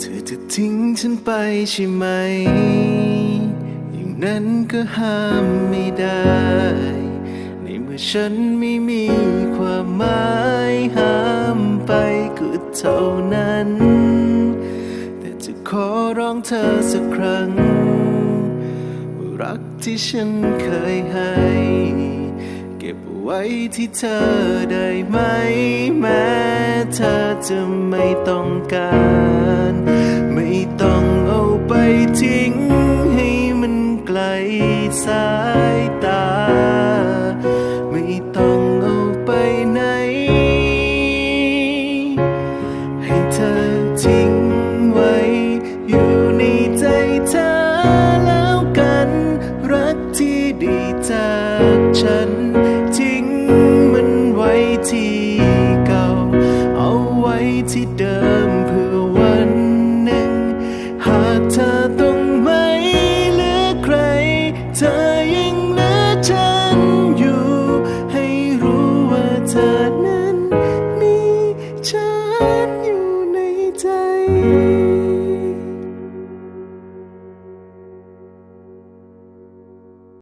เธอจะทิ้งฉันไปใช่ไหม อย่างนั้นก็ห้ามไม่ได้ ในเมื่อฉันไม่มีความหมายห้ามไปก็เท่านั้น แต่จะขอร้องเธอสักครั้ง ว่ารักที่ฉันเคยให้ เก็บเอาไว้ที่เธอได้ไหม เธอจะไม่ต้องการ ไม่ต้องเอาไปทิ้งให้มันไกลสายตา ไม่ต้องเอาไปไหน ให้เธอทิ้งไว้ อยู่ในใจเธอแล้วกัน รักที่ดีจากฉันทิ้งมัน นั้